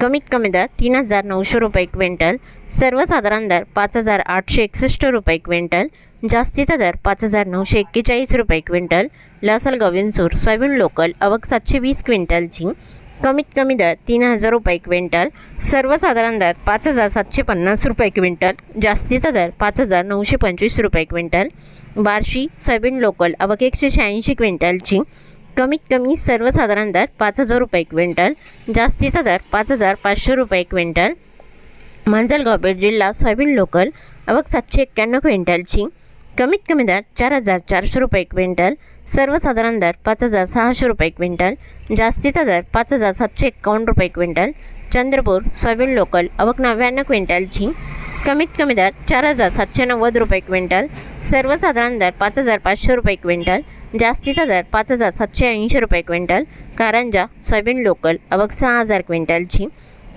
कमीत कमी दर तीन हजार नऊशे रुपये क्विंटल सर्वसाधारण दर पाच हजार आठशे एकसष्ट रुपये क्विंटल जास्तीचा दर पाच हजार नऊशे एक्केचाळीस रुपये क्विंटल लसल गोविंदसूर सोयाबीन लोकल अवक सातशे वीस क्विंटलची कमीत कमी दर तीन हजार रुपये क्विंटल सर्वसाधारण दर पाच हजार सातशे पन्नास रुपये क्विंटल जास्तीचा दर पाच हजार नऊशे पंचवीस रुपये क्विंटल बार्शी सोयाबीन लोकल अवक एकशे शहाऐंशी क्विंटलची कमीत कमी सर्वसाधारण दर पाच हजार रुपये क्विंटल जास्तीचा दर पाच हजार पाचशे रुपये क्विंटल. मांजलगाव बीड जिल्हा सोयाबीन लोकल आवक सातशे एक्क्याण्णव क्विंटलची. कमीत कमी दर चार हजार चारशे रुपये क्विंटल सर्वसाधारण दर पाच हजार सहाशे रुपये क्विंटल जास्तीचा दर पाच हजार सातशे एक्कावन्न रुपये क्विंटल. चंद्रपूर सोयाबीन लोकल अवक नव्याण्णव क्विंटलची. कमीत कमी दर चार हजार सातशे नव्वद रुपये क्विंटल सर्वसाधारण दर पाच हजार पाचशे रुपये क्विंटल जास्तीचा दर पाच हजार सातशे ऐंशी रुपये क्विंटल कारंजा सोयाबीन लोकल अवघ सहा हजार क्विंटलची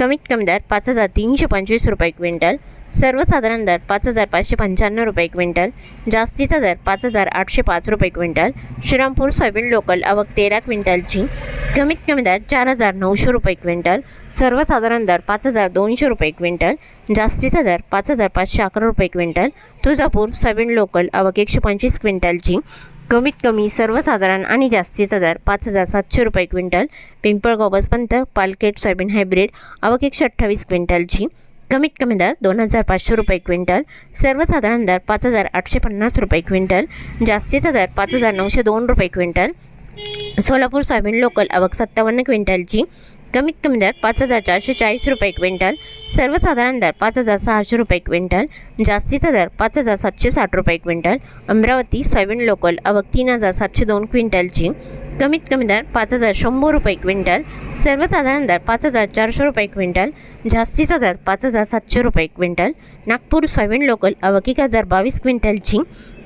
कमीत कमी दर पाच हजार तीनशे पंचवीस रुपये क्विंटल सर्वसाधारण दर पाच हजार पाचशे पंच्याण्णव रुपये क्विंटल जास्तीचा दर पाच हजार आठशे पाच रुपये क्विंटल श्रीरामपूर सोयाबीन लोकल अवघ तेरा क्विंटलची कमीत कमी दर चार हजार नऊशे रुपये क्विंटल सर्वसाधारण दर पाच हजार दोनशे रुपये क्विंटल जास्तीचा दर पाच हजार पाचशे अकरा रुपये क्विंटल तुळजापूर सोयाबीन लोकल अवघ एकशे पंचवीस क्विंटलची कमीत कमी सर्वसाधारण आणि जास्तीचा दर पाच हजार सातशे रुपये क्विंटल पिंपळगाव बसपंत पालकेट सोयाबीन हायब्रिड आवक एकशे अठ्ठावीस क्विंटलची. कमीत कमी दर दोन हजार पाचशे रुपये क्विंटल सर्वसाधारण दर पाच हजार आठशे पन्नास रुपये क्विंटल जास्तीचा दर पाच हजार नऊशे दोन रुपये क्विंटल. सोलापूर सोयाबीन लोकल आवक सत्तावन्न क्विंटलची. कमीत कमी दर पाच हजार चारशे चाळीस रुपये क्विंटल सर्वसाधारण दर पाच हजार सहाशे रुपये क्विंटल जास्तीचा दर पाच हजार सातशे साठ रुपये क्विंटल अमरावती सोयाबीन लोकल अवघ तीन हजार सातशे दोन क्विंटलची कमीत कमी दर पाच हजार शंभर रुपये क्विंटल सर्वसाधारण दर पाच हजार चारशे रुपये क्विंटल जास्तीचा दर पाच हजार सातशे रुपये क्विंटल नागपूर सोयाबीन लोकल अवघ एक हजार बावीस क्विंटलची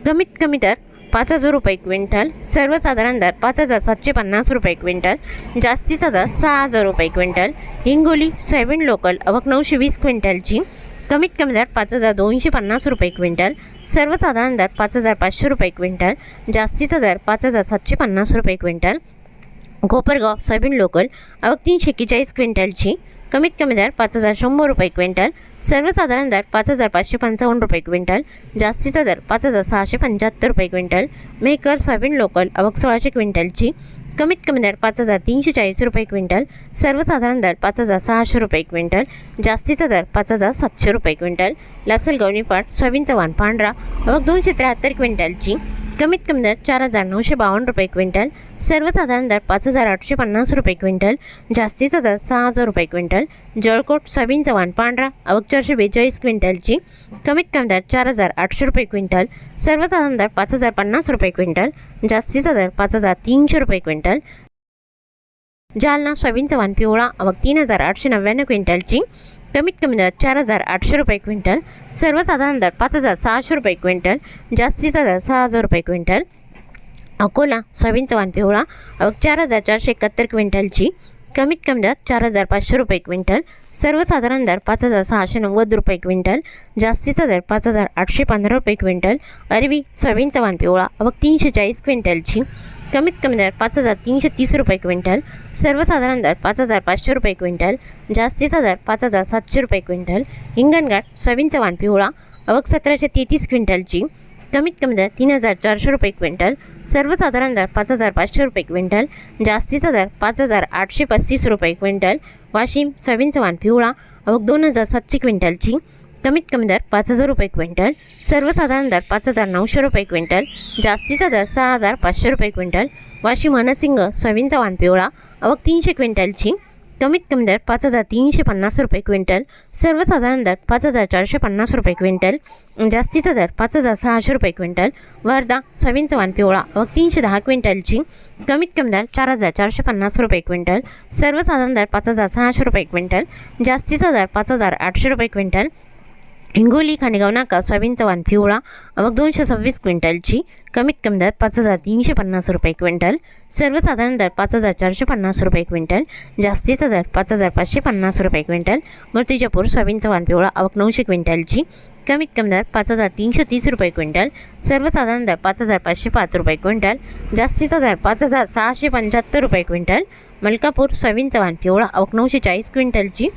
कमीत कमी दर पाच हजार रुपये क्विंटल सर्वसाधारण दर पाच हजार सातशे पन्नास रुपये क्विंटल जास्तीचा दर सहा हजार रुपये क्विंटल हिंगोली सोयाबीन लोकल अवक नऊशे वीस क्विंटलची कमीत कमी दर पाच हजार दोनशे पन्नास रुपये क्विंटल सर्वसाधारण दर पाच हजार पाचशे रुपये क्विंटल जास्तीचा दर पाच हजार सातशे पन्नास रुपये क्विंटल कोपरगाव सोयाबीन लोकल अवक तीनशे एक्केचाळीस क्विंटलची कमीत कमी दर पाच हजार शंभर रुपये क्विंटल सर्वसाधारण दर पाच हजार पाचशे पंचावन्न रुपये क्विंटल जास्तीचा दर पाच हजार सहाशे पंच्याहत्तर रुपये क्विंटल मेकर सोयाबीन लोकल अवघ सोळाशे क्विंटलची कमीत कमी दर पाच हजार तीनशे चाळीस रुपये क्विंटल सर्वसाधारण दर पाच हजार सहाशे रुपये क्विंटल जास्तीचा दर पाच हजार सातशे रुपये क्विंटल लासल गवणीपाट सोयाबीन वाण पांढरा अवघ दोनशे त्र्याहत्तर क्विंटलची कमीत कमी दर चार हजार नऊशे बावन्न रुपये क्विंटल सर्वसाधारण दर पाच हजार आठशे पन्नास रुपये क्विंटल जास्तीचा दर सहा हजार रुपये क्विंटल जळकोट सोयाबीन वाण पांढरा अवघ चारशे बेचाळीस क्विंटलची कमीत कमी दर चार हजार आठशे रुपये क्विंटल सर्वसाधारण दर पाच हजार पन्नास रुपये क्विंटल जास्तीचा दर पाच हजार तीनशे रुपये क्विंटल. जालना सोयाबीन वाण पिवळा अवघ तीन हजार आठशे नव्याण्णव क्विंटलची कमीत कमी दर चार हजार आठशे रुपये क्विंटल सर्वसाधारण दर पाच हजार सहाशे रुपये क्विंटल जास्तीचा दर सहा हजार रुपये क्विंटल अकोला सोयाबीन चव्हाण पिवळा चार हजार चारशे एकाहत्तर क्विंटलची कमीत कमी दर चार हजार पाचशे रुपये क्विंटल सर्वसाधारण दर पाच हजार सहाशे नव्वद रुपये क्विंटल जास्तीचा दर पाच हजार आठशे पंधरा रुपये क्विंटल अरवी सोयाबीन चव्हाण पिवळा अवघ तीनशे चाळीस क्विंटलची कमीत कमी दर पाच हजार तीनशे तीस रुपये क्विंटल सर्वसाधारण दर पाच हजार पाचशे रुपये क्विंटल जास्तीचा दर पाच हजार सातशे रुपये क्विंटल हिंगणघाट सोयाबीन चव्हाण पिवळा अवघ सतराशे तेहतीस क्विंटलची कमीत कमी दर तीन हजार चारशे रुपये क्विंटल सर्वसाधारण दर पाच हजार पाचशे रुपये क्विंटल जास्तीचा दर पाच हजार आठशे पस्तीस रुपये क्विंटल वाशिम सोयाबीन चव्हाण पिवळा अवघ दोन हजार सातशे क्विंटलची कमीत कमी दर पाच हजार रुपये क्विंटल सर्वसाधारण दर पाच हजार नऊशे रुपये क्विंटल जास्तीचा दर सहा हजार पाचशे रुपये क्विंटल वाशी मानसिंग सोयाबीनचा चव्हाण पिवळा अवघ तीनशे क्विंटलची कमीत कमी दर पाच हजार तीनशे पन्नास रुपये क्विंटल सर्वसाधारण दर पाच हजार चारशे पन्नास रुपये क्विंटल जास्तीचा दर पाच हजार सहाशे रुपये क्विंटल वर्धा सोयाबीनचा वाण पिवळा व तीनशे दहा क्विंटलची कमीत कमी दर चार हजार चारशे पन्नास रुपये क्विंटल सर्वसाधारण दर पाच हजार सहाशे रुपये क्विंटल जास्तीचा दर पाच हजार आठशे रुपये क्विंटल हिंगोली खानेगाव नाका सोयाबीनचा वाण पिवळा मग दोनशे सव्वीस क्विंटलची कमीत कमी दर पाच हजार तीनशे पन्नास रुपये क्विंटल सर्वसाधारण दर पाच हजार चारशे पन्नास रुपये क्विंटल जास्तीचा दर पाच हजार पाचशे पन्नास रुपये क्विंटल मूर्तिजापूर सोयाबीनचा वाण पिवळा आवक नऊशे क्विंटलची कमीत कमी दर पाच हजार तीनशे तीस रुपये क्विंटल सर्वसाधारण दर पाच हजार पाचशे पाच रुपये क्विंटल जास्तीचा दर पाच हजार सहाशे पंच्याहत्तर रुपये क्विंटल मलकापूर सोयाबीनचा वाण पिवळा आवक नऊशे चाळीस क्विंटलची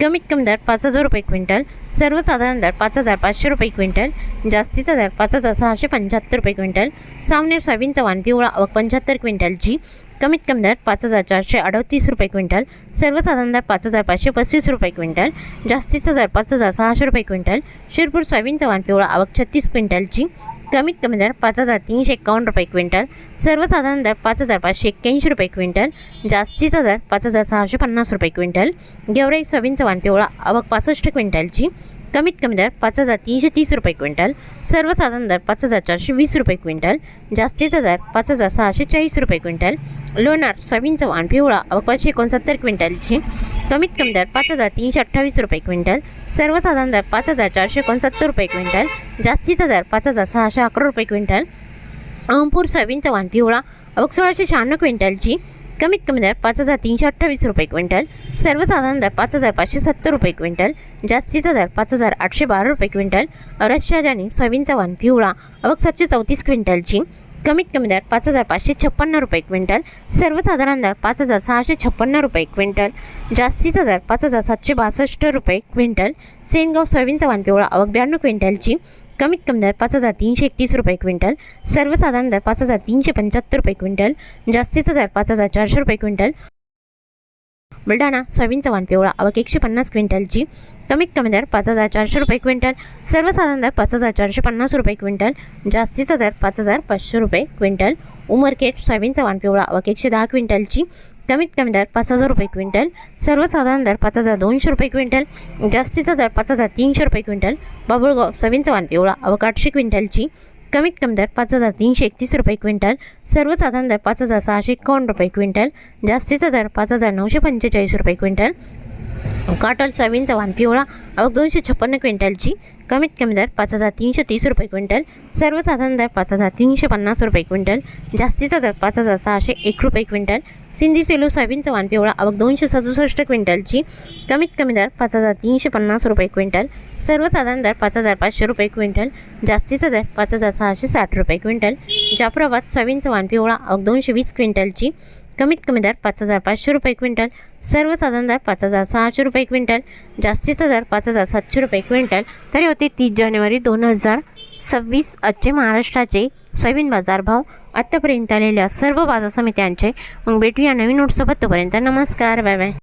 कमीत कमी दर पाच हजार रुपये क्विंटल सर्वसाधारण दर पाच हजार पाचशे रुपये क्विंटल जास्तीचा दर पाच हजार सहाशे पंच्याहत्तर रुपये क्विंटल सावनेर सोयाबीनचा वाण पिवळा अवक पंच्याहत्तर क्विंटलची कमीत कमी दर पाच हजार चारशे अडतीस रुपये क्विंटल सर्वसाधारण दर पाच हजार पाचशे पस्तीस रुपये क्विंटल जास्तीचा दर पाच हजार सहाशे रुपये क्विंटल शिरपूर सोयाबीनचा वाण पिवळा अवक छत्तीस क्विंटलची कमीत कमी दर पाच हजार तीनशे एकावन्न रुपये क्विंटल. सर्वसाधारण दर पाच हजार पाचशे एक्क्याऐंशी रुपये क्विंटल. जास्तीचा दर पाच हजार सहाशे पन्नास रुपये क्विंटल. गेवराई सोयाबीनचा वाण पिवळा अवक पासष्ट क्विंटलची. कमीत कमी दर पाच हजार तीनशे तीस रुपये क्विंटल सर्वसाधारण दर पाच हजार चारशे वीस रुपये क्विंटल जास्तीचा दर पाच हजार सहाशे चाळीस रुपये क्विंटल लोणार सोयाबीनचा वाण पिवळा अकराशे पाचशे एकोणसत्तर क्विंटलची कमीत कमी दर पाच हजार तीनशे अठ्ठावीस रुपये क्विंटल सर्वसाधारण दर पाच हजार चारशे एकोणसत्तर रुपये क्विंटल जास्तीचा दर पाच हजार सहाशे अकरा रुपये क्विंटल अहमपूर सोयाबीनचा वाण पिवळा अवक सोळाशे शहाण्णव क्विंटलची कमीत कमी दर पाच हजार तीनशे अठ्ठावीस रुपये क्विंटल. सर्वसाधारण दर पाच हजार पाचशे सत्तर रुपये क्विंटल. जास्तीचा दर पाच हजार आठशे बारा रुपये क्विंटल. रशा सोयाबीनचा वाण पिवळा अवक सातशे चौतीस क्विंटलची कमीत कमी दर पाच हजार पाचशे छप्पन्न रुपये क्विंटल. सर्वसाधारण दर पाच हजार सहाशे छप्पन्न रुपये क्विंटल. जास्तीचा दर पाच हजार सातशे बासष्ट रुपये क्विंटल. सेनगाव सोयाबीनचा वाण पिवळा अवक ब्याण्णव क्विंटलची कमीत कमी दर पाच हजार तीनशे एकतीस रुपये क्विंटल सर्वसाधारण दर पाच हजार तीनशे पंच्याहत्तर रुपये क्विंटल जास्तीचा दर पाच हजार चारशे रुपये क्विंटल. बुलढाणा सोयाबीन चव्हाण पिवळा अवक एकशे पन्नास क्विंटलची कमीत कमी दर पाच हजार चारशे रुपये क्विंटल सर्वसाधारण दर पाच हजार चारशे पन्नास रुपये क्विंटल जास्तीचा दर पाच हजार पाचशे रुपये क्विंटल. उमरखेड सोयाबीन चव्हाण पिवळा अवक एकशे दहा क्विंटलची कमीत कमी दर पाच हजार रुपये क्विंटल सर्वसाधारण दर पाच हजार दोनशे रुपये क्विंटल जास्तीचा दर पाच हजार तीनशे रुपये क्विंटल बाबुळगाव सोयाबीनचा वाण पिवळा अवक आठशे क्विंटलची कमीत कमी दर पाच हजार तीनशे एकतीस रुपये क्विंटल सर्वसाधारण दर पाच हजार सहाशे एकावन्न रुपये क्विंटल जास्तीचा दर पाच हजार नऊशे पंचेचाळीस रुपये क्विंटल काटल सोयाबीनचा वाण पिवळा अवघ दोनशे छप्पन्न क्विंटलची कमीत कमी दर पाच हजार तीनशे तीस रुपये क्विंटल सर्वसाधारण दर पाच हजार तीनशे पन्नास रुपये क्विंटल जास्तीचा दर पाच हजार सहाशे एक रुपये क्विंटल सिंधी सेलू सोयाबीनचा वाण पिवळा अवघ दोनशे सदुसष्ट क्विंटलची कमीत कमी दर पाच हजार तीनशे पन्नास रुपये क्विंटल सर्वसाधारण दर पाच हजार पाचशे रुपये क्विंटल जास्तीचा दर पाच हजार सहाशे साठ रुपये क्विंटल जाफराबाद सोयाबीनचा वाण पिवळा अवघ दोनशे वीस क्विंटलची कमीत कमी दर पाच हजार पाचशे रुपये क्विंटल. सर्वसाधारण दर पाच हजार सहाशे रुपये क्विंटल. जास्तीचा दर पाच हजार सातशे रुपये क्विंटल. तरी होते तीस जानेवारी दोन हजार सव्वीस आजचे महाराष्ट्राचे सोयाबीन बाजार भाव. आत्तापर्यंत आलेल्या सर्व बाजार समित्यांचे मग भेटूया नवीन नोटसोबत तोपर्यंत नमस्कार बाय बाय.